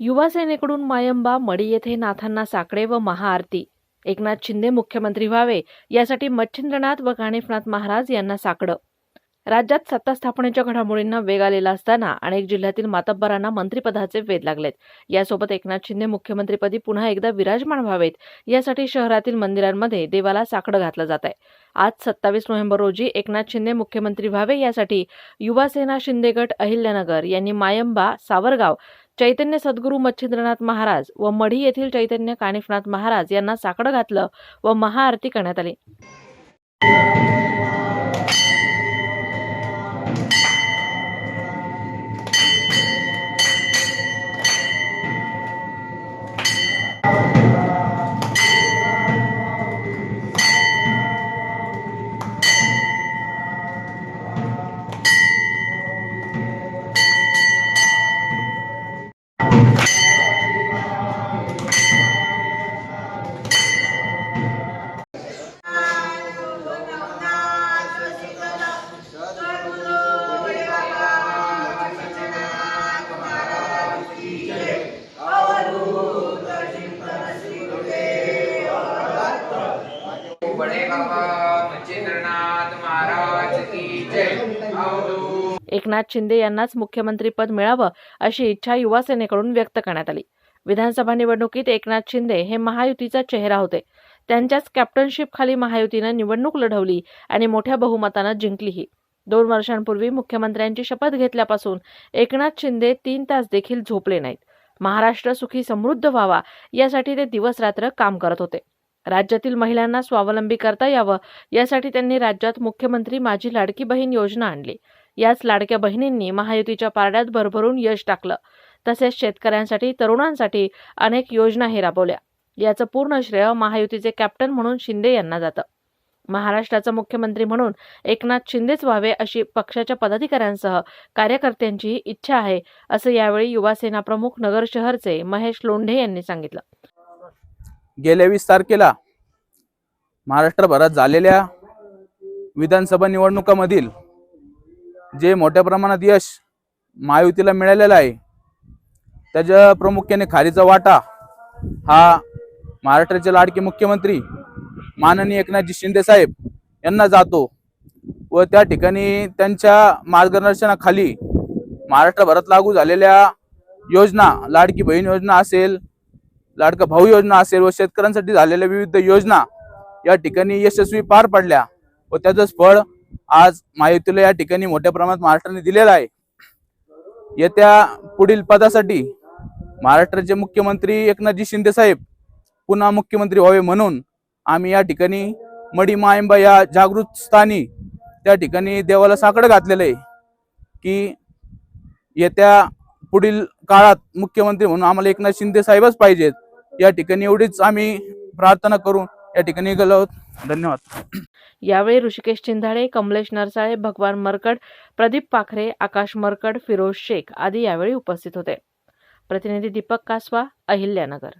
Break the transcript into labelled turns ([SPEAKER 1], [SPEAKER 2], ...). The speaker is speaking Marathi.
[SPEAKER 1] युवासेनेकडून मायंबा मडी येथे नाथांना साकडे व महाआरती. एकनाथ शिंदे मुख्यमंत्री व्हावे यासाठी मच्छिंद्रनाथ व गाणेफनाथ महाराज यांना साकडं. राज्यात सत्ता स्थापनेच्या घडामोडींना वेग आलेला असताना अनेक जिल्ह्यातील मातब्बरांना मंत्रिपदाचे वेध लागलेत. यासोबत एकनाथ शिंदे मुख्यमंत्रीपदी पुन्हा एकदा विराजमान व्हावेत यासाठी शहरातील मंदिरांमध्ये देवाला साकडं घातलं जात आहे आज सत्तावीस नोव्हेंबर रोजी एकनाथ शिंदे मुख्यमंत्री व्हावे यासाठी युवासेना शिंदे गट अहिल्यानगर यांनी मायंबा सावरगाव चैतन्य सद्गुरू मच्छिंद्रनाथ महाराज व मढी येथील चैतन्य कानिफनाथ महाराज यांना साकडं घातलं व महाआरती करण्यात आली.
[SPEAKER 2] बड़े बाबा मच्छिंद्रनाथ महाराज.
[SPEAKER 1] एकनाथ शिंदे यांनाच मुख्यमंत्रीपद मिळावं अशी इच्छा युवासेनेकडून व्यक्त करण्यात आली. विधानसभा निवडणुकीत एकनाथ शिंदे हे महायुतीचा चेहरा होते. त्यांच्याच कॅप्टनशिपखाली महायुतीनं निवडणूक लढवली आणि मोठ्या बहुमतानं जिंकलीही. दोन वर्षांपूर्वी मुख्यमंत्र्यांची शपथ घेतल्यापासून एकनाथ शिंदे तीन तास देखील झोपले नाहीत. महाराष्ट्र सुखी समृद्ध व्हावा यासाठी ते दिवस रात्र काम करत होते. राज्यातील महिलांना स्वावलंबी करता यावं यासाठी त्यांनी राज्यात मुख्यमंत्री माझी लाडकी बहीण योजना आणली. याच लाडक्या बहिणींनी महायुतीच्या पारड्यात भरभरून यश टाकलं. तसेच शेतकऱ्यांसाठी तरुणांसाठी अनेक योजनाही राबवल्या. याचं पूर्ण श्रेय महायुतीचे कॅप्टन म्हणून शिंदे यांना जातं. महाराष्ट्राचा मुख्यमंत्री म्हणून एकनाथ शिंदेच व्हावे अशी पक्षाच्या पदाधिकाऱ्यांसह कार्यकर्त्यांचीही इच्छा आहे असं यावेळी युवासेना प्रमुख नगर शहरचे महेश लोंढे यांनी सांगितलं.
[SPEAKER 3] गेल्या वीस तारखेला महाराष्ट्रभरात झालेल्या विधानसभा निवडणुकामधील जे मोठ्या प्रमाणात यश महायुतीला मिळालेलं आहे त्याच्या प्रामुख्याने खारीचा वाटा हा महाराष्ट्राचे लाडके मुख्यमंत्री माननीय एकनाथजी शिंदे साहेब यांना जातो व त्या ठिकाणी त्यांच्या मार्गदर्शनाखाली महाराष्ट्रभरात लागू झालेल्या योजना लाडकी बहीण योजना असेल लाडका भाऊ योजना असेल व शेतकऱ्यांसाठी झालेल्या विविध योजना या ठिकाणी यशस्वी पार पडल्या व त्याचंच फळ आज महायुतीला या ठिकाणी मोठ्या प्रमाणात महाराष्ट्राने दिलेलं आहे. येत्या पुढील पदासाठी महाराष्ट्राचे मुख्यमंत्री एकनाथजी शिंदे साहेब पुन्हा मुख्यमंत्री व्हावे म्हणून आम्ही या ठिकाणी मडी मायंबा या जागृत स्थानी त्या ठिकाणी देवाला साकडं घातलेलं आहे की येत्या पुढील काळात मुख्यमंत्री म्हणून आम्हाला एकनाथ शिंदे साहेबच पाहिजेत. या ठिकाणी एवढीच आम्ही प्रार्थना करून या ठिकाणी गेलो आहोत. धन्यवाद.
[SPEAKER 1] यावेळी ऋषिकेश चिंधाडे कमलेश नरसाळे भगवान मरकड प्रदीप पाखरे आकाश मरकड फिरोज शेख आदी यावेळी उपस्थित होते. प्रतिनिधी दीपक कासवा अहिल्यानगर.